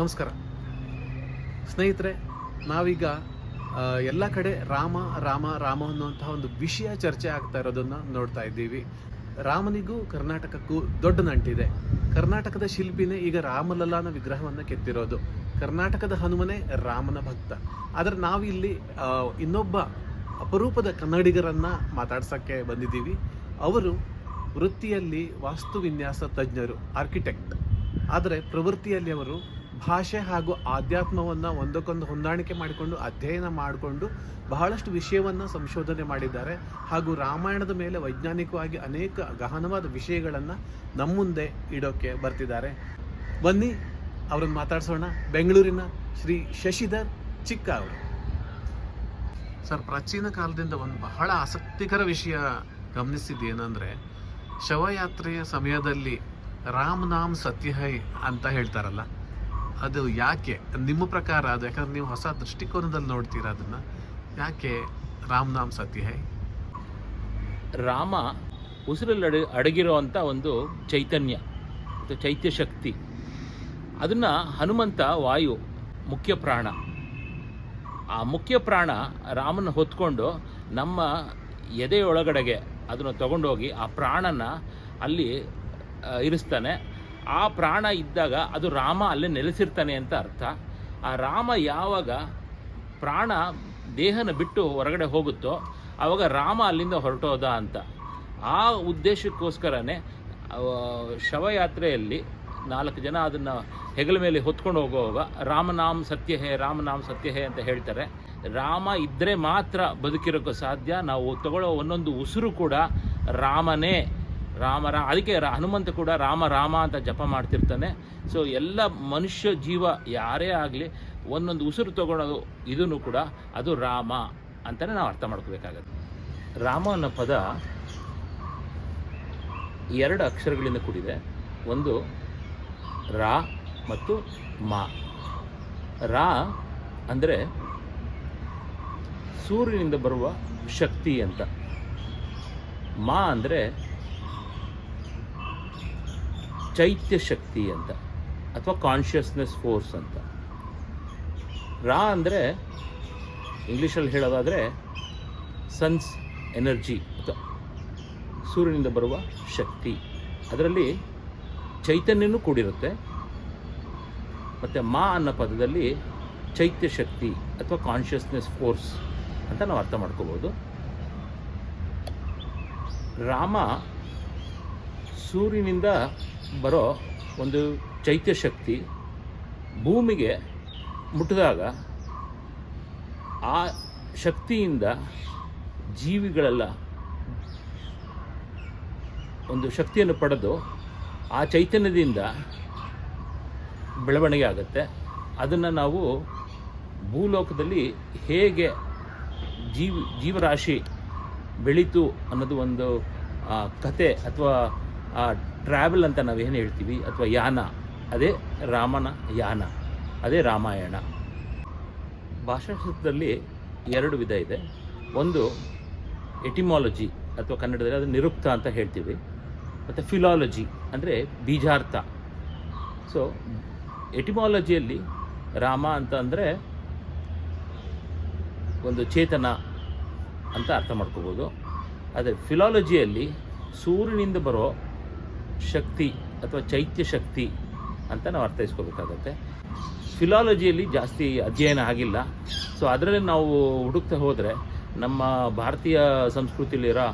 ನಮಸ್ಕಾರ. ಸ್ನೇಹಿತರೆ, ನಾವೀಗ ಎಲ್ಲ ಕಡೆ ರಾಮ ರಾಮ ರಾಮ ಅನ್ನುವಂತಹ ಒಂದು ವಿಷಯ ಚರ್ಚೆ ಆಗ್ತಾ ಇರೋದನ್ನ ನೋಡ್ತಾ ಇದ್ದೀವಿ. ರಾಮನಿಗೂ ಕರ್ನಾಟಕಕ್ಕೂ ದೊಡ್ಡ ನಂಟಿದೆ. ಕರ್ನಾಟಕದ ಶಿಲ್ಪಿನೇ ಈಗ ರಾಮಲಲ್ಲಾನ ವಿಗ್ರಹವನ್ನು ಕೆತ್ತಿರೋದು. ಕರ್ನಾಟಕದ ಹನುಮನೇ ರಾಮನ ಭಕ್ತ. ಆದರೆ ನಾವಿಲ್ಲಿ ಇನ್ನೊಬ್ಬ ಅಪರೂಪದ ಕನ್ನಡಿಗರನ್ನ ಮಾತಾಡ್ಸೋಕ್ಕೆ ಬಂದಿದ್ದೀವಿ. ಅವರು ವೃತ್ತಿಯಲ್ಲಿ ವಾಸ್ತು ವಿನ್ಯಾಸ ತಜ್ಞರು ಆರ್ಕಿಟೆಕ್ಟ್ ಆದರೆ ಪ್ರವೃತ್ತಿಯಲ್ಲಿ ಅವರು ಭಾಷೆ ಹಾಗೂ ಆಧ್ಯಾತ್ಮವನ್ನು ಒಂದಕ್ಕೊಂದು ಹೊಂದಾಣಿಕೆ ಮಾಡಿಕೊಂಡು, ಅಧ್ಯಯನ ಮಾಡಿಕೊಂಡು ಬಹಳಷ್ಟು ವಿಷಯವನ್ನು ಸಂಶೋಧನೆ ಮಾಡಿದ್ದಾರೆ. ಹಾಗೂ ರಾಮಾಯಣದ ಮೇಲೆ ವೈಜ್ಞಾನಿಕವಾಗಿ ಅನೇಕ ಗಹನವಾದ ವಿಷಯಗಳನ್ನು ನಮ್ಮ ಮುಂದೆ ಇಡೋಕ್ಕೆ ಬರ್ತಿದ್ದಾರೆ. ಬನ್ನಿ, ಅವರನ್ನು ಮಾತಾಡಿಸೋಣ. ಬೆಂಗಳೂರಿನ ಶ್ರೀ ಶಶಿಧರ್ ಚಿಕ್ಕ ಅವರು. ಸರ್, ಪ್ರಾಚೀನ ಕಾಲದಿಂದ ಒಂದು ಬಹಳ ಆಸಕ್ತಿಕರ ವಿಷಯ ಗಮನಿಸಿದ್ದು ಏನಂದರೆ ಶವಯಾತ್ರೆಯ ಸಮಯದಲ್ಲಿ ರಾಮ್ ನಾಮ್ ಸತ್ಯಹೈ ಅಂತ ಹೇಳ್ತಾರಲ್ಲ. ಅದು ಯಾಕೆ? ನಿಮ್ಮ ಪ್ರಕಾರ ಅದು, ಯಾಕಂದ್ರೆ ನೀವು ಹೊಸ ದೃಷ್ಟಿಕೋನದಲ್ಲಿ ನೋಡ್ತೀರ ಅದನ್ನ? ಯಾಕೆ ರಾಮ್ ನಾಮ್ ಸತ್ಯ ಹೈ? ರಾಮ ಉಸಿರಲ್ಲಿ ಅಡ ಅಡಗಿರುವಂಥ ಒಂದು ಚೈತನ್ಯ ಮತ್ತು ಚೈತ್ಯ ಶಕ್ತಿ. ಅದನ್ನು ಹನುಮಂತ ವಾಯು ಮುಖ್ಯ ಪ್ರಾಣ. ಆ ಮುಖ್ಯ ಪ್ರಾಣ ರಾಮನ ಹೊತ್ಕೊಂಡು ನಮ್ಮ ಎದೆಯೊಳಗಡೆಗೆ ಅದನ್ನು ತಗೊಂಡೋಗಿ ಆ ಪ್ರಾಣನ ಅಲ್ಲಿ ಇರಿಸ್ತಾನೆ. ಆ ಪ್ರಾಣ ಇದ್ದಾಗ ಅದು ರಾಮ ಅಲ್ಲೇ ನೆಲೆಸಿರ್ತಾನೆ ಅಂತ ಅರ್ಥ. ಆ ರಾಮ ಯಾವಾಗ ಪ್ರಾಣ ದೇಹನ ಬಿಟ್ಟು ಹೊರಗಡೆ ಹೋಗುತ್ತೋ ಆವಾಗ ರಾಮ ಅಲ್ಲಿಂದ ಹೊರಟೋದ ಅಂತ. ಆ ಉದ್ದೇಶಕ್ಕೋಸ್ಕರನೇ ಶವಯಾತ್ರೆಯಲ್ಲಿ ನಾಲ್ಕು ಜನ ಅದನ್ನು ಹೆಗಲ ಮೇಲೆ ಹೊತ್ಕೊಂಡು ಹೋಗುವಾಗ ರಾಮನಾಮ್ ಸತ್ಯ ಹೇ, ರಾಮನಾಮ್ ಸತ್ಯ ಹೇ ಅಂತ ಹೇಳ್ತಾರೆ. ರಾಮ ಇದ್ದರೆ ಮಾತ್ರ ಬದುಕಿರೋಕ್ಕೆ ಸಾಧ್ಯ. ನಾವು ತಗೊಳ್ಳೋ ಒಂದೊಂದು ಉಸಿರು ಕೂಡ ರಾಮನೇ. ರಾಮ ರಾ, ಅದಕ್ಕೆ ಹನುಮಂತ ಕೂಡ ರಾಮ ರಾಮ ಅಂತ ಜಪ ಮಾಡ್ತಿರ್ತಾನೆ. ಸೊ ಎಲ್ಲ ಮನುಷ್ಯ ಜೀವ ಯಾರೇ ಆಗಲಿ, ಒಂದೊಂದು ಉಸಿರು ತಗೊಳ್ಳೋದು ಇದನ್ನು ಕೂಡ ಅದು ರಾಮ ಅಂತಲೇ ನಾವು ಅರ್ಥ ಮಾಡ್ಕೋಬೇಕಾಗತ್ತೆ. ರಾಮ ಅನ್ನೋ ಪದ ಎರಡು ಅಕ್ಷರಗಳಿಂದ ಕೂಡಿದೆ. ಒಂದು ರಾ ಮತ್ತು ಮಾ. ರಾ ಅಂದರೆ ಸೂರ್ಯನಿಂದ ಬರುವ ಶಕ್ತಿ ಅಂತ. ಮಾ ಅಂದರೆ ಚೈತ್ಯ ಶಕ್ತಿ ಅಂತ, ಅಥವಾ ಕಾನ್ಷಿಯಸ್ನೆಸ್ ಫೋರ್ಸ್ ಅಂತ. ರಾ ಅಂದರೆ ಇಂಗ್ಲೀಷಲ್ಲಿ ಹೇಳೋದಾದರೆ ಸನ್ಸ್ ಎನರ್ಜಿ ಅಥವಾ ಸೂರ್ಯನಿಂದ ಬರುವ ಶಕ್ತಿ. ಅದರಲ್ಲಿ ಚೈತನ್ಯನೂ ಕೂಡಿರುತ್ತೆ. ಮತ್ತು ಮಾ ಅನ್ನೋ ಪದದಲ್ಲಿ ಚೈತ್ಯ ಶಕ್ತಿ ಅಥವಾ ಕಾನ್ಷಿಯಸ್ನೆಸ್ ಫೋರ್ಸ್ ಅಂತ ನಾವು ಅರ್ಥ ಮಾಡ್ಕೋಬೋದು. ರಾಮ ಸೂರ್ಯನಿಂದ ಬರೋ ಒಂದು ಚೈತ್ಯ ಶಕ್ತಿ ಭೂಮಿಗೆ ಮುಟ್ಟಿದಾಗ ಆ ಶಕ್ತಿಯಿಂದ ಜೀವಿಗಳೆಲ್ಲ ಒಂದು ಶಕ್ತಿಯನ್ನು ಪಡೆದು ಆ ಚೈತನ್ಯದಿಂದ ಬೆಳವಣಿಗೆ ಆಗುತ್ತೆ. ಅದನ್ನು ನಾವು ಭೂಲೋಕದಲ್ಲಿ ಹೇಗೆ ಜೀವ, ಜೀವರಾಶಿ ಬೆಳೀತು ಅನ್ನೋದು ಒಂದು ಕತೆ ಅಥವಾ ಟ್ರಾವೆಲ್ ಅಂತ ನಾವೇನು ಹೇಳ್ತೀವಿ ಅಥವಾ ಯಾನ, ಅದೇ ರಾಮನ ಯಾನ, ಅದೇ ರಾಮಾಯಣ. ಭಾಷಾಶಾಸ್ತ್ರದಲ್ಲಿ ಎರಡು ವಿಧ ಇದೆ. ಒಂದು ಎಟಿಮಾಲಜಿ ಅಥವಾ ಕನ್ನಡದಲ್ಲಿ ಅದು ನಿರುಕ್ತ ಅಂತ ಹೇಳ್ತೀವಿ. ಮತ್ತು ಫಿಲಾಲಜಿ ಅಂದರೆ ಬೀಜಾರ್ಥ. ಸೊ ಎಟಿಮಾಲಜಿಯಲ್ಲಿ ರಾಮ ಅಂತ ಅಂದರೆ ಒಂದು ಚೇತನ ಅಂತ ಅರ್ಥ ಮಾಡ್ಕೋಬೋದು. ಅದೇ ಫಿಲಾಲಜಿಯಲ್ಲಿ ಸೂರ್ಯನಿಂದ ಬರೋ ಶಕ್ತಿ ಅಥವಾ ಚೈತ್ಯ ಶಕ್ತಿ ಅಂತ ನಾವು ಅರ್ಥೈಸ್ಕೋಬೇಕಾಗತ್ತೆ. ಫಿಲಾಲಜಿಯಲ್ಲಿ ಜಾಸ್ತಿ ಅಧ್ಯಯನ ಆಗಿಲ್ಲ. ಸೊ ಅದರಲ್ಲಿ ನಾವು ಹುಡುಕ್ತಾ ಹೋದರೆ ನಮ್ಮ ಭಾರತೀಯ ಸಂಸ್ಕೃತಿಯಲ್ಲಿರೋ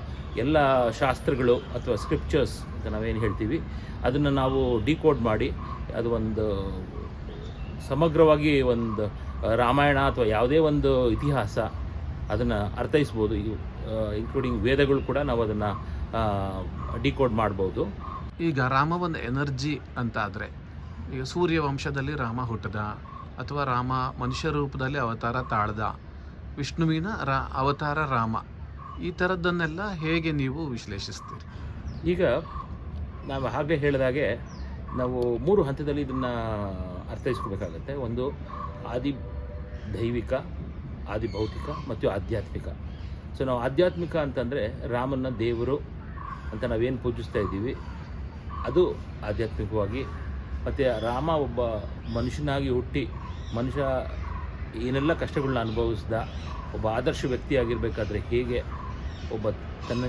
ಎಲ್ಲ ಶಾಸ್ತ್ರಗಳು ಅಥವಾ ಸ್ಕ್ರಿಪ್ಚರ್ಸ್ ಅಂತ ನಾವೇನು ಹೇಳ್ತೀವಿ, ಅದನ್ನು ನಾವು ಡಿಕೋಡ್ ಮಾಡಿ ಅದು ಒಂದು ಸಮಗ್ರವಾಗಿ ಒಂದು ರಾಮಾಯಣ ಅಥವಾ ಯಾವುದೇ ಒಂದು ಇತಿಹಾಸ ಅದನ್ನು ಅರ್ಥೈಸ್ಬೋದು. ಇನ್ಕ್ಲೂಡಿಂಗ್ ವೇದಗಳು ಕೂಡ ನಾವು ಅದನ್ನು ಡಿಕೋಡ್ ಮಾಡ್ಬೋದು. ಈಗ ರಾಮ ಒಂದು ಎನರ್ಜಿ ಅಂತ ಆದರೆ ಈಗ ಸೂರ್ಯ ವಂಶದಲ್ಲಿ ರಾಮ ಹುಟ್ಟದ ಅಥವಾ ರಾಮ ಮನುಷ್ಯ ರೂಪದಲ್ಲಿ ಅವತಾರ ತಾಳ್ದ, ವಿಷ್ಣುವಿನ ರಾ, ಅವತಾರ ರಾಮ, ಈ ಥರದ್ದನ್ನೆಲ್ಲ ಹೇಗೆ ನೀವು ವಿಶ್ಲೇಷಿಸ್ತೀರಿ? ಈಗ ನಾವು ಆಗಲೇ ಹೇಳಿದಾಗೆ ನಾವು ಮೂರು ಹಂತದಲ್ಲಿ ಇದನ್ನು ಅರ್ಥೈಸ್ಕೋಬೇಕಾಗತ್ತೆ. ಒಂದು, ಆದಿ ದೈವಿಕ, ಆದಿ ಭೌತಿಕ ಮತ್ತು ಆಧ್ಯಾತ್ಮಿಕ. ಸೊ ನಾವು ಆಧ್ಯಾತ್ಮಿಕ ಅಂತಂದರೆ ರಾಮನ ದೇವರು ಅಂತ ನಾವೇನು ಪೂಜಿಸ್ತಾ ಇದ್ದೀವಿ ಅದು ಆಧ್ಯಾತ್ಮಿಕವಾಗಿ, ಮತ್ತು ರಾಮ ಒಬ್ಬ ಮನುಷ್ಯನಾಗಿ ಹುಟ್ಟಿ, ಮನುಷ್ಯ ಏನೆಲ್ಲ ಕಷ್ಟಗಳನ್ನ ಅನುಭವಿಸ್ದ, ಒಬ್ಬ ಆದರ್ಶ ವ್ಯಕ್ತಿಯಾಗಿರಬೇಕಾದ್ರೆ ಹೇಗೆ ಒಬ್ಬ ತನ್ನ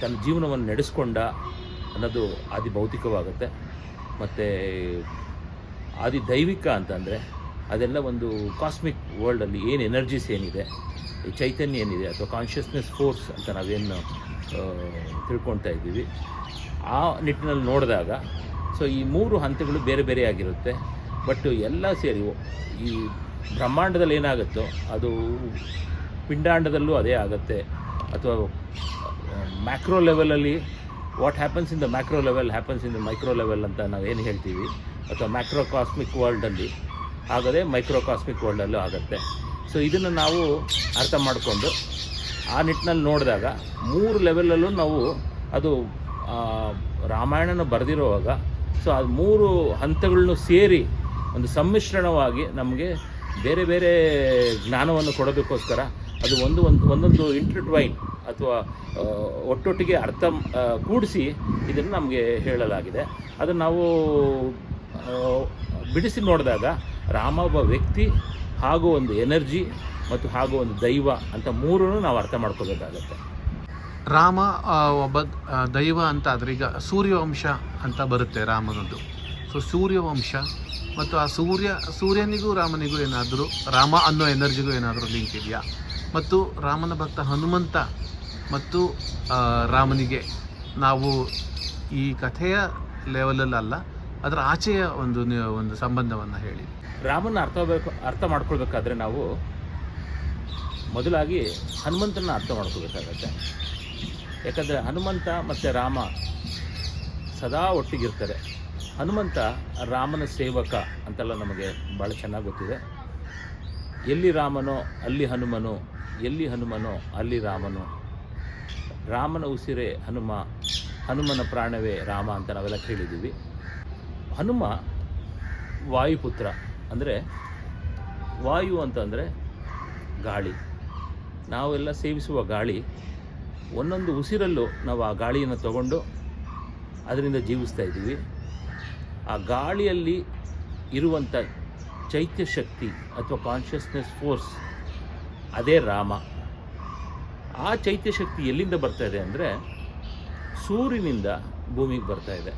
ತನ್ನ ಜೀವನವನ್ನು ನಡೆಸ್ಕೊಂಡ ಅನ್ನೋದು ಆದಿ ಭೌತಿಕವಾಗುತ್ತೆ. ಮತ್ತು ಆದಿ ದೈವಿಕ ಅಂತಂದರೆ ಅದೆಲ್ಲ ಒಂದು ಕಾಸ್ಮಿಕ್ ವರ್ಲ್ಡಲ್ಲಿ ಏನು ಎನರ್ಜೀಸ್ ಏನಿದೆ ಈ ಚೈತನ್ಯ ಏನಿದೆ ಅಥವಾ ಕಾನ್ಷಿಯಸ್ನೆಸ್ ಫೋರ್ಸ್ ಅಂತ ನಾವೇನು ತಿಳ್ಕೊಳ್ತಾ ಇದ್ದೀವಿ. ಆ ನಿಟ್ಟಿನಲ್ಲಿ ನೋಡಿದಾಗ ಸೊ ಈ ಮೂರು ಹಂತಗಳು ಬೇರೆ ಬೇರೆ ಆಗಿರುತ್ತೆ. ಬಟ್ ಎಲ್ಲ ಸೇರಿ ಈ ಬ್ರಹ್ಮಾಂಡದಲ್ಲಿ ಏನಾಗುತ್ತೋ, ಅದು ಪಿಂಡಾಂಡದಲ್ಲೂ ಅದೇ ಆಗುತ್ತೆ. ಅಥವಾ ಮ್ಯಾಕ್ರೋ ಲೆವೆಲಲ್ಲಿ what happens in the macro level happens in the micro level ಅಂತ ನಾವೇನು ಹೇಳ್ತೀವಿ. ಅಥವಾ ಮ್ಯಾಕ್ರೋ ಕಾಸ್ಮಿಕ್ ವರ್ಲ್ಡಲ್ಲಿ ಆಗದೆ ಮೈಕ್ರೋ ಕಾಸ್ಮಿಕ್ ವರ್ಲ್ಡಲ್ಲೂ ಆಗುತ್ತೆ. ಸೊ ಇದನ್ನು ನಾವು ಅರ್ಥ ಮಾಡಿಕೊಂಡು ಆ ನಿಟ್ಟಿನಲ್ಲಿ ನೋಡಿದಾಗ ಮೂರು ಲೆವೆಲಲ್ಲೂ ನಾವು ಅದು ರಾಮಾಯಣನ ಬರೆದಿರುವಾಗ ಸೊ ಅದು ಮೂರು ಹಂತಗಳನ್ನು ಸೇರಿ ಒಂದು ಸಮ್ಮಿಶ್ರಣವಾಗಿ ನಮಗೆ ಬೇರೆ ಬೇರೆ ಜ್ಞಾನವನ್ನು ಕೊಡೋದಕ್ಕೋಸ್ಕರ ಅದು ಒಂದು ಒಂದು ಒಂದೊಂದು ಇಂಟರ್ಟ್ವೈನ್ ಅಥವಾ ಒಟ್ಟೊಟ್ಟಿಗೆ ಅರ್ಥ ಕೂಡಿಸಿ ಇದನ್ನು ನಮಗೆ ಹೇಳಲಾಗಿದೆ. ಅದನ್ನು ನಾವು ಬಿಡಿಸಿ ನೋಡಿದಾಗ ರಾಮ ಒಬ್ಬ ವ್ಯಕ್ತಿ ಹಾಗೂ ಒಂದು ಎನರ್ಜಿ ಮತ್ತು ಹಾಗೂ ಒಂದು ದೈವ ಅಂತ ಮೂರನ್ನು ನಾವು ಅರ್ಥ ಮಾಡ್ಕೋಬೇಕಾಗತ್ತೆ. ರಾಮ ಒಬ್ಬ ದೈವ ಅಂತ ಆದರೆ ಈಗ ಸೂರ್ಯವಂಶ ಅಂತ ಬರುತ್ತೆ ರಾಮನದ್ದು. ಸೊ ಸೂರ್ಯವಂಶ ಮತ್ತು ಆ ಸೂರ್ಯ, ಸೂರ್ಯನಿಗೂ ರಾಮನಿಗೂ ಏನಾದರೂ, ರಾಮ ಅನ್ನೋ ಎನರ್ಜಿಗೂ ಏನಾದರೂ ಲಿಂಕ್ ಇದೆಯಾ? ಮತ್ತು ರಾಮನ ಭಕ್ತ ಹನುಮಂತ ಮತ್ತು ರಾಮನಿಗೆ ನಾವು ಈ ಕಥೆಯ ಲೆವೆಲಲ್ಲ ಅದರ ಆಚೆಯ ಒಂದು ಒಂದು ಸಂಬಂಧವನ್ನು ಹೇಳಿ. ರಾಮನ ಅರ್ಥ ಅರ್ಥ ಮಾಡ್ಕೊಳ್ಬೇಕಾದ್ರೆ ನಾವು ಮೊದಲಾಗಿ ಹನುಮಂತನ ಅರ್ಥ ಮಾಡ್ಕೋಬೇಕಾಗತ್ತೆ ಯಾಕಂದರೆ ಹನುಮಂತ ಮತ್ತು ರಾಮ ಸದಾ ಒಟ್ಟಿಗಿರ್ತಾರೆ. ಹನುಮಂತ ರಾಮನ ಸೇವಕ ಅಂತೆಲ್ಲ ನಮಗೆ ಭಾಳ ಚೆನ್ನಾಗಿ ಗೊತ್ತಿದೆ. ಎಲ್ಲಿ ರಾಮನೋ ಅಲ್ಲಿ ಹನುಮನು, ಎಲ್ಲಿ ಹನುಮನೋ ಅಲ್ಲಿ ರಾಮನು. ರಾಮನ ಉಸಿರೇ ಹನುಮ, ಹನುಮನ ಪ್ರಾಣವೇ ರಾಮ ಅಂತ ನಾವೆಲ್ಲ ಕೇಳಿದ್ದೀವಿ. ಹನುಮ ವಾಯುಪುತ್ರ. ಅಂದರೆ ವಾಯು ಅಂತಂದರೆ ಗಾಳಿ. ನಾವೆಲ್ಲ ಸೇವಿಸುವ ಗಾಳಿ ಒಂದೊಂದು ಉಸಿರಲ್ಲೂ ನಾವು ಆ ಗಾಳಿಯನ್ನು ತಗೊಂಡು ಅದರಿಂದ ಜೀವಿಸ್ತಾ ಇದ್ದೀವಿ. ಆ ಗಾಳಿಯಲ್ಲಿ ಇರುವಂಥ ಚೈತ್ಯ ಶಕ್ತಿ ಅಥವಾ ಕಾನ್ಷಿಯಸ್ನೆಸ್ ಫೋರ್ಸ್ ಅದೇ ರಾಮ. ಆ ಚೈತ್ಯ ಶಕ್ತಿ ಎಲ್ಲಿಂದ ಬರ್ತಾ ಇದೆ ಅಂದರೆ ಸೂರ್ಯನಿಂದ ಭೂಮಿಗೆ ಬರ್ತಾ ಇದೆ.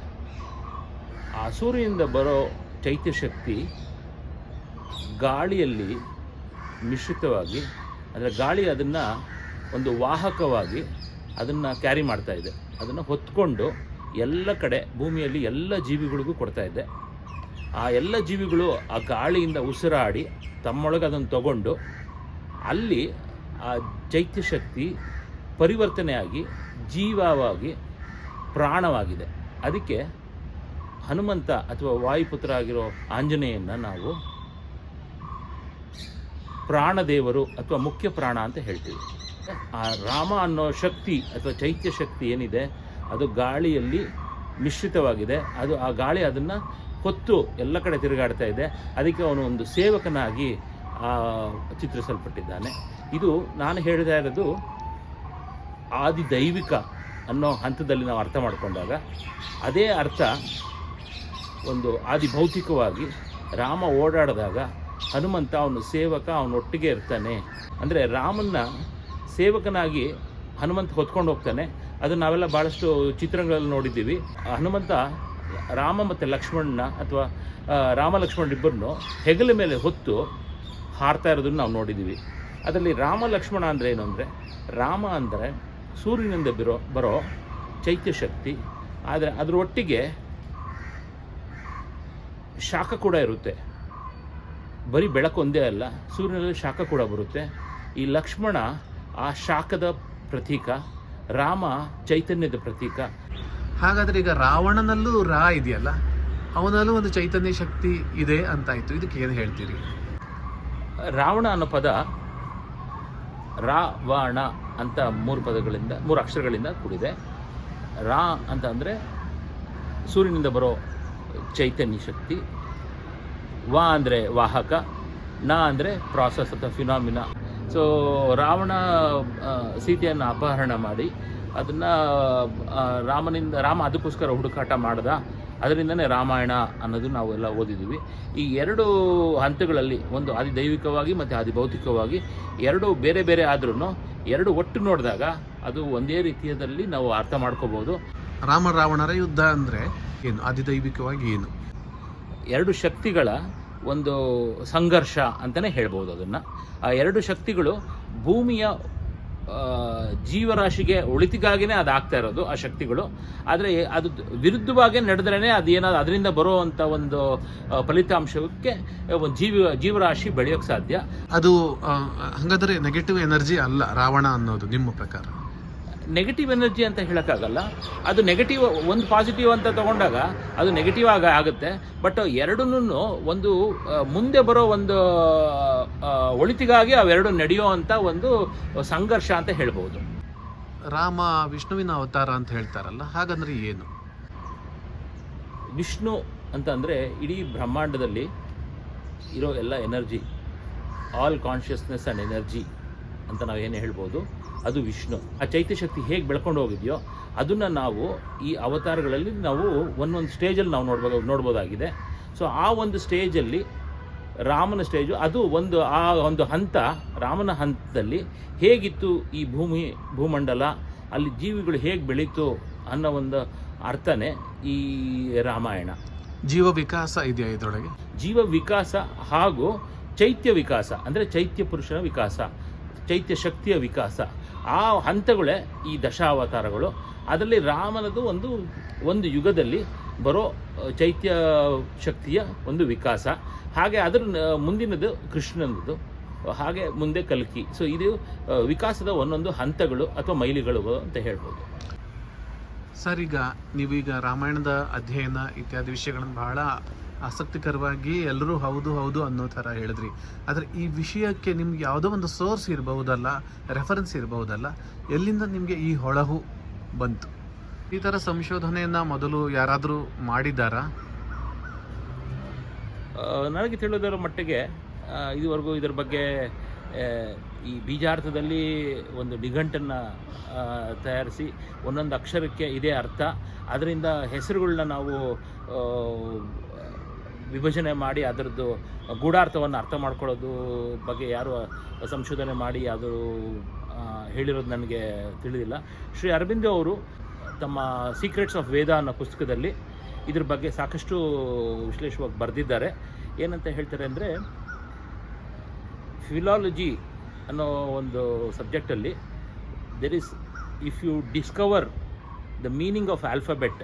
ಆ ಸೂರ್ಯನಿಂದ ಬರೋ ಚೈತ್ಯ ಶಕ್ತಿ ಗಾಳಿಯಲ್ಲಿ ಮಿಶ್ರಿತವಾಗಿ, ಅಂದರೆ ಗಾಳಿ ಅದನ್ನು ಒಂದು ವಾಹಕವಾಗಿ ಅದನ್ನು ಕ್ಯಾರಿ ಮಾಡ್ತಾ ಇದೆ. ಅದನ್ನು ಹೊತ್ಕೊಂಡು ಎಲ್ಲ ಕಡೆ ಭೂಮಿಯಲ್ಲಿ ಎಲ್ಲ ಜೀವಿಗಳಿಗೂ ಕೊಡ್ತಾ ಇದೆ. ಆ ಎಲ್ಲ ಜೀವಿಗಳು ಆ ಗಾಳಿಯಿಂದ ಉಸಿರಾಡಿ ತಮ್ಮೊಳಗೆ ಅದನ್ನು ತಗೊಂಡು ಅಲ್ಲಿ ಆ ಚೈತ್ಯ ಶಕ್ತಿ ಪರಿವರ್ತನೆಯಾಗಿ ಜೀವವಾಗಿ ಪ್ರಾಣವಾಗಿದೆ. ಅದಕ್ಕೆ ಹನುಮಂತ ಅಥವಾ ವಾಯುಪುತ್ರ ಆಗಿರೋ ಆಂಜನೇಯನ್ನು ನಾವು ಪ್ರಾಣದೇವರು ಅಥವಾ ಮುಖ್ಯ ಪ್ರಾಣ ಅಂತ ಹೇಳ್ತೀವಿ. ಆ ರಾಮ ಅನ್ನೋ ಶಕ್ತಿ ಅಥವಾ ಚೈತ್ಯ ಶಕ್ತಿ ಏನಿದೆ, ಅದು ಗಾಳಿಯಲ್ಲಿ ಮಿಶ್ರಿತವಾಗಿದೆ. ಅದು ಆ ಗಾಳಿ ಅದನ್ನು ಕೊತ್ತು ಎಲ್ಲ ಕಡೆ ತಿರುಗಾಡ್ತಾ ಇದೆ. ಅದಕ್ಕೆ ಅವನು ಒಂದು ಸೇವಕನಾಗಿ ಚಿತ್ರಿಸಲ್ಪಟ್ಟಿದ್ದಾನೆ. ಇದು ನಾನು ಹೇಳ್ತಾ ಇರೋದು ಆದಿ ದೈವಿಕ ಅನ್ನೋ ಹಂತದಲ್ಲಿ ನಾವು ಅರ್ಥ ಮಾಡಿಕೊಂಡಾಗ ಅದೇ ಅರ್ಥ ಒಂದು ಆದಿ ಭೌತಿಕವಾಗಿ ರಾಮ ಓಡಾಡಿದಾಗ ಹನುಮಂತ ಅವನು ಸೇವಕ ಅವನೊಟ್ಟಿಗೆ ಇರ್ತಾನೆ. ಅಂದರೆ ರಾಮನ್ನ ಸೇವಕನಾಗಿ ಹನುಮಂತ ಹೊತ್ಕೊಂಡು ಹೋಗ್ತಾನೆ. ಅದು ನಾವೆಲ್ಲ ಭಾಳಷ್ಟು ಚಿತ್ರಗಳಲ್ಲಿ ನೋಡಿದ್ದೀವಿ. ಹನುಮಂತ ರಾಮ ಮತ್ತು ಲಕ್ಷ್ಮಣನ ಅಥವಾ ರಾಮ ಲಕ್ಷ್ಮಣ ಇಬ್ಬರನ್ನು ಹೆಗಲ ಮೇಲೆ ಹೊತ್ತು ಹಾರ್ತಾ ಇರೋದನ್ನು ನಾವು ನೋಡಿದ್ದೀವಿ. ಅದರಲ್ಲಿ ರಾಮ ಲಕ್ಷ್ಮಣ ಅಂದರೆ ಏನು ಅಂದರೆ, ರಾಮ ಅಂದರೆ ಸೂರ್ಯನಿಂದ ಬಿರೋ, ಬರೋ ಚೈತ್ಯ ಶಕ್ತಿ. ಆದರೆ ಅದರ ಒಟ್ಟಿಗೆ ಶಾಖ ಕೂಡ ಇರುತ್ತೆ. ಬರೀ ಬೆಳಕು ಒಂದೇ ಅಲ್ಲ ಸೂರ್ಯನಲ್ಲಿ ಶಾಖ ಕೂಡ ಬರುತ್ತೆ. ಈ ಲಕ್ಷ್ಮಣ ಆ ಶಾಖದ ಪ್ರತೀಕ ರಾಮ ಚೈತನ್ಯದ ಪ್ರತೀಕ. ಹಾಗಾದರೆ ಈಗ ರಾವಣನಲ್ಲೂ ರಾ ಇದೆಯಲ್ಲ ಅವನಲ್ಲೂ ಒಂದು ಚೈತನ್ಯ ಶಕ್ತಿ ಇದೆ ಅಂತಾಯಿತು. ಇದಕ್ಕೆ ಏನು ಹೇಳ್ತೀರಿ? ರಾವಣ ಅನ್ನೋ ಪದ ರಾವಣ ಅಂತ ಮೂರು ಪದಗಳಿಂದ ಮೂರು ಅಕ್ಷರಗಳಿಂದ ಕೂಡಿದೆ. ರಾ ಅಂತ ಅಂದರೆ ಸೂರ್ಯನಿಂದ ಬರೋ ಚೈತನ್ಯ ಶಕ್ತಿ ವಾ ಅಂದರೆ ವಾಹಕ ನ ಅಂದರೆ ಪ್ರಾಸೆಸ್ ಅಥವಾ ಫಿನಾಮಿನಾ ಸೊ ರಾವಣ ಸೀತೆಯನ್ನು ಅಪಹರಣ ಮಾಡಿ ಅದನ್ನು ರಾಮನಿಂದ ರಾಮ ಅದಕ್ಕೋಸ್ಕರ ಹುಡುಕಾಟ ಮಾಡ್ದ. ಅದರಿಂದನೇ ರಾಮಾಯಣ ಅನ್ನೋದು ನಾವೆಲ್ಲ ಓದಿದ್ದೀವಿ ಈ ಎರಡು ಹಂತಗಳಲ್ಲಿ ಒಂದು ಆದಿದೈವಿಕವಾಗಿ ಮತ್ತು ಆದಿಭೌತಿಕವಾಗಿ ಎರಡು ಬೇರೆ ಬೇರೆ ಆದ್ರೂ ಎರಡು ಒಟ್ಟು ನೋಡಿದಾಗ ಅದು ಒಂದೇ ರೀತಿಯದಲ್ಲಿ ನಾವು ಅರ್ಥ ಮಾಡ್ಕೋಬೋದು. ರಾಮ ರಾವಣರ ಯುದ್ಧ ಅಂದರೆ ಏನು? ಅಧಿದೈವಿಕವಾಗಿ ಏನು? ಎರಡು ಶಕ್ತಿಗಳ ಒಂದು ಸಂಘರ್ಷ ಅಂತಲೇ ಹೇಳ್ಬೋದು ಅದನ್ನು. ಆ ಎರಡು ಶಕ್ತಿಗಳು ಭೂಮಿಯ ಜೀವರಾಶಿಗೆ ಒಳಿತಿಗಾಗಿನೇ ಅದು ಆಗ್ತಾ ಇರೋದು, ಆ ಶಕ್ತಿಗಳು. ಆದರೆ ಅದು ವಿರುದ್ಧವಾಗಿ ನಡೆದ್ರೇ ಅದೇನಾದ್ರು ಅದರಿಂದ ಬರುವಂಥ ಒಂದು ಫಲಿತಾಂಶಕ್ಕೆ ಒಂದು ಜೀವ, ಜೀವರಾಶಿ ಬೆಳೆಯೋಕ್ಕೆ ಸಾಧ್ಯ. ಅದು ಹಂಗಾದ್ರೆ ನೆಗೆಟಿವ್ ಎನರ್ಜಿ ಅಲ್ಲ ರಾವಣ ಅನ್ನೋದು ನಿಮ್ಮ ಪ್ರಕಾರ? ನೆಗೆಟಿವ್ ಎನರ್ಜಿ ಅಂತ ಹೇಳೋಕ್ಕಾಗಲ್ಲ. ಅದು ನೆಗೆಟಿವ್ ಒಂದು ಪಾಸಿಟಿವ್ ಅಂತ ತಗೊಂಡಾಗ ಅದು ನೆಗೆಟಿವ್ ಆಗ ಆಗುತ್ತೆ. ಬಟ್ ಎರಡೂ ಒಂದು ಮುಂದೆ ಬರೋ ಒಂದು ಒಳಿತಿಗಾಗಿ ಅವೆರಡು ನಡೆಯೋ ಅಂತ ಒಂದು ಸಂಘರ್ಷ ಅಂತ ಹೇಳ್ಬೋದು. ರಾಮ ವಿಷ್ಣುವಿನ ಅವತಾರ ಅಂತ ಹೇಳ್ತಾರಲ್ಲ ಹಾಗಂದ್ರೆ ಏನು? ವಿಷ್ಣು ಅಂತಂದರೆ ಇಡೀ ಬ್ರಹ್ಮಾಂಡದಲ್ಲಿ ಇರೋ ಎಲ್ಲ energy all consciousness and energy ಅಂತ ನಾವು ಏನು ಹೇಳ್ಬೋದು? ಅದು ವಿಷ್ಣು. ಆ ಚೈತ್ಯ ಶಕ್ತಿ ಹೇಗೆ ಬೆಳ್ಕೊಂಡು ಹೋಗಿದೆಯೋ ಅದನ್ನು ನಾವು ಈ ಅವತಾರಗಳಲ್ಲಿ ನಾವು ಒಂದೊಂದು ಸ್ಟೇಜಲ್ಲಿ ನಾವು ನೋಡ್ಬೋದು ನೋಡ್ಬೋದಾಗಿದೆ. ಸೊ ಆ ಒಂದು ಸ್ಟೇಜಲ್ಲಿ ರಾಮನ ಸ್ಟೇಜು ಅದು ಒಂದು ಆ ಒಂದು ಹಂತ ರಾಮನ ಹಂತದಲ್ಲಿ ಹೇಗಿತ್ತು ಈ ಭೂಮಿ ಭೂಮಂಡಲ ಅಲ್ಲಿ ಜೀವಿಗಳು ಹೇಗೆ ಬೆಳೀತು ಅನ್ನೋ ಒಂದು ಅರ್ಥನೇ ಈ ರಾಮಾಯಣ. ಜೀವ ವಿಕಾಸ ಇದೆಯಾ ಇದರೊಳಗೆ? ಜೀವ ವಿಕಾಸ ಹಾಗೂ ಚೈತ್ಯ ವಿಕಾಸ ಅಂದರೆ ಚೈತ್ಯ ಪುರುಷನ ವಿಕಾಸ ಚೈತ್ಯ ಶಕ್ತಿಯ ವಿಕಾಸ. ಆ ಹಂತಗಳೇ ಈ ದಶಾವತಾರಗಳು. ಅದರಲ್ಲಿ ರಾಮನದು ಒಂದು ಒಂದು ಯುಗದಲ್ಲಿ ಬರೋ ಚೈತ್ಯ ಶಕ್ತಿಯ ಒಂದು ವಿಕಾಸ. ಹಾಗೆ ಅದರ ಮುಂದಿನದು ಕೃಷ್ಣನದು. ಹಾಗೆ ಮುಂದೆ ಕಲ್ಕಿ. ಸೊ ಇದು ವಿಕಾಸದ ಒಂದೊಂದು ಹಂತಗಳು ಅಥವಾ ಮೈಲಿಗಳು ಅಂತ ಹೇಳ್ಬೋದು. ಸರ್, ಈಗ ನೀವೀಗ ರಾಮಾಯಣದ ಅಧ್ಯಯನ ಇತ್ಯಾದಿ ವಿಷಯಗಳನ್ನು ಬಹಳ ಆಸಕ್ತಿಕರವಾಗಿ ಎಲ್ಲರೂ ಹೌದು ಹೌದು ಅನ್ನೋ ಥರ ಹೇಳಿದ್ರಿ. ಆದರೆ ಈ ವಿಷಯಕ್ಕೆ ನಿಮ್ಗೆ ಯಾವುದೋ ಒಂದು ಸೋರ್ಸ್ ಇರಬಹುದಲ್ಲ, ರೆಫರೆನ್ಸ್ ಇರಬಹುದಲ್ಲ, ಎಲ್ಲಿಂದ ನಿಮಗೆ ಈ ಹೊಳಹು ಬಂತು? ಈ ಥರ ಸಂಶೋಧನೆಯನ್ನು ಮೊದಲು ಯಾರಾದರೂ ಮಾಡಿದ್ದಾರಾ? ನನಗೆ ತಿಳಿದರ ಮಟ್ಟಿಗೆ ಇದುವರೆಗೂ ಇದರ ಬಗ್ಗೆ ಈ ಬೀಜಾರ್ಥದಲ್ಲಿ ಒಂದು ನಿಘಂಟನ್ನು ತಯಾರಿಸಿ ಒಂದೊಂದು ಅಕ್ಷರಕ್ಕೆ ಇದೇ ಅರ್ಥ. ಅದರಿಂದ ಹೆಸರುಗಳನ್ನ ನಾವು ವಿಭಜನೆ ಮಾಡಿ ಅದರದ್ದು ಗೂಢಾರ್ಥವನ್ನು ಅರ್ಥ ಮಾಡ್ಕೊಳ್ಳೋದು ಬಗ್ಗೆ ಯಾರು ಸಂಶೋಧನೆ ಮಾಡಿ ಅದು ಹೇಳಿರೋದು ನನಗೆ ತಿಳಿದಿಲ್ಲ. ಶ್ರೀ ಅರವಿಂದ ಅವರು ತಮ್ಮ ಸೀಕ್ರೆಟ್ಸ್ ಆಫ್ ವೇದ ಅನ್ನೋ ಪುಸ್ತಕದಲ್ಲಿ ಇದ್ರ ಬಗ್ಗೆ ಸಾಕಷ್ಟು ವಿಶ್ಲೇಷವಾಗಿ ಬರೆದಿದ್ದಾರೆ. ಏನಂತ ಹೇಳ್ತಾರೆ ಅಂದರೆ ಫಿಲಾಲಜಿ ಅನ್ನೋ ಒಂದು ಸಬ್ಜೆಕ್ಟಲ್ಲಿ there is if you discover the meaning of alphabet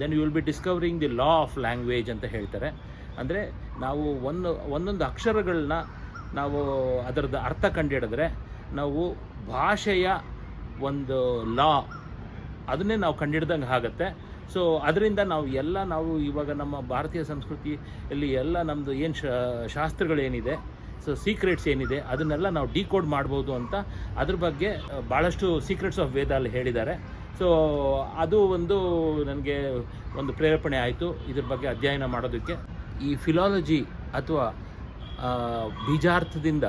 then you will be discovering the law of language ಅಂತ ಹೇಳ್ತಾರೆ. ಅಂದರೆ ನಾವು ಒಂದು, ಒಂದೊಂದು ಅಕ್ಷರಗಳನ್ನ ನಾವು ಅದರದ್ದು ಅರ್ಥ ಕಂಡುಹಿಡಿದ್ರೆ ನಾವು ಭಾಷೆಯ ಒಂದು ಲಾ ಅದನ್ನೇ ನಾವು ಕಂಡಿಡ್ದಂಗೆ ಆಗುತ್ತೆ. ಸೊ ಅದರಿಂದ ನಾವು ಎಲ್ಲ ನಾವು ಇವಾಗ ನಮ್ಮ ಭಾರತೀಯ ಸಂಸ್ಕೃತಿಯಲ್ಲಿ ಎಲ್ಲ ನಮ್ಮದು ಏನು ಶಾಸ್ತ್ರಗಳೇನಿದೆ ಸೊ ಸೀಕ್ರೆಟ್ಸ್ ಏನಿದೆ, ಅದನ್ನೆಲ್ಲ ನಾವು ಡಿಕೋಡ್ ಮಾಡ್ಬೋದು ಅಂತ ಅದ್ರ ಬಗ್ಗೆ ಭಾಳಷ್ಟು ಸೀಕ್ರೆಟ್ಸ್ ಆಫ್ ವೇದ ಅಲ್ಲಿ ಹೇಳಿದ್ದಾರೆ. ಸೊ ಅದು ಒಂದು ನನಗೆ ಒಂದು ಪ್ರೇರೇಪಣೆ ಆಯಿತು. ಇದ್ರ ಬಗ್ಗೆ ಅಧ್ಯಯನ ಮಾಡೋದಕ್ಕೆ. ಈ ಫಿಲಾಲಜಿ ಅಥವಾ ಬೀಜಾರ್ಥದಿಂದ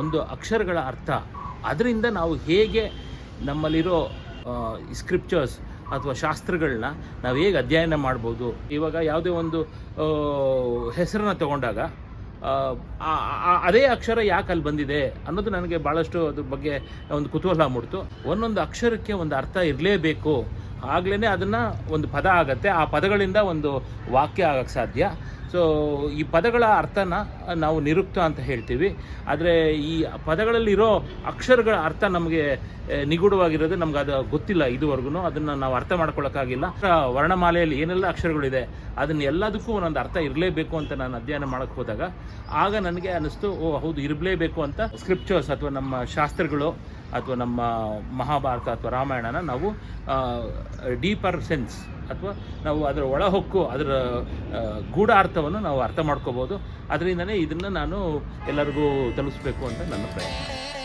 ಒಂದು ಅಕ್ಷರಗಳ ಅರ್ಥ, ಅದರಿಂದ ನಾವು ಹೇಗೆ ನಮ್ಮಲ್ಲಿರೋ ಸ್ಕ್ರಿಪ್ಚರ್ಸ್ ಅಥವಾ ಶಾಸ್ತ್ರಗಳನ್ನ ನಾವು ಹೇಗೆ ಅಧ್ಯಯನ ಮಾಡ್ಬೋದು. ಇವಾಗ ಯಾವುದೇ ಒಂದು ಹೆಸರನ್ನ ತಗೊಂಡಾಗ ಅದೇ ಅಕ್ಷರ ಯಾಕೆ ಅಲ್ಲಿ ಬಂದಿದೆ ಅನ್ನೋದು ನನಗೆ ಭಾಳಷ್ಟು ಅದ್ರ ಬಗ್ಗೆ ಒಂದು ಕುತೂಹಲ ಮೂಡ್ತು. ಒಂದೊಂದು ಅಕ್ಷರಕ್ಕೆ ಒಂದು ಅರ್ಥ ಇರಲೇಬೇಕು ಆಗ್ಲೇ ಅದನ್ನು ಒಂದು ಪದ ಆಗತ್ತೆ. ಆ ಪದಗಳಿಂದ ಒಂದು ವಾಕ್ಯ ಆಗಕ್ಕೆ ಸಾಧ್ಯ. ಸೊ ಈ ಪದಗಳ ಅರ್ಥನ ನಾವು ನಿರುಕ್ತ ಅಂತ ಹೇಳ್ತೀವಿ. ಆದರೆ ಈ ಪದಗಳಲ್ಲಿರೋ ಅಕ್ಷರಗಳ ಅರ್ಥ ನಮಗೆ ನಿಗೂಢವಾಗಿರೋದು ನಮ್ಗೆ ಅದು ಗೊತ್ತಿಲ್ಲ ಇದುವರೆಗೂ ಅದನ್ನು ನಾವು ಅರ್ಥ ಮಾಡ್ಕೊಳ್ಳೋಕ್ಕಾಗಿಲ್ಲ ವರ್ಣಮಾಲೆಯಲ್ಲಿ ಏನೆಲ್ಲ ಅಕ್ಷರಗಳಿದೆ, ಅದನ್ನ ಎಲ್ಲದಕ್ಕೂ ಒಂದೊಂದು ಅರ್ಥ ಇರಲೇಬೇಕು ಅಂತ ನಾನು ಅಧ್ಯಯನ ಮಾಡೋಕ್ಕೆ ಹೋದಾಗ, ಆಗ ನನಗೆ ಅನ್ನಿಸ್ತು ಓ, ಹೌದು, ಇರಲೇಬೇಕು ಅಂತ ಸ್ಕ್ರಿಪ್ಚರ್ಸ್ ಅಥವಾ ನಮ್ಮ ಶಾಸ್ತ್ರಗಳು ಅಥವಾ ನಮ್ಮ ಮಹಾಭಾರತ ಅಥವಾ ರಾಮಾಯಣನ ನಾವು ಡೀಪರ್ ಸೆನ್ಸ್ ಅಥವಾ ನಾವು ಅದರ ಒಳಹೊಕ್ಕು, ಅದರ ಗೂಢ ಗೂಢಾರ್ಥವನ್ನು ನಾವು ಅರ್ಥ ಮಾಡ್ಕೋಬೋದು. ಅದರಿಂದನೇ ಇದನ್ನು ನಾನು ಎಲ್ಲರಿಗೂ ತಲುಪಿಸ್ಬೇಕು ಅಂತ ನನ್ನ ಪ್ರಯತ್ನ.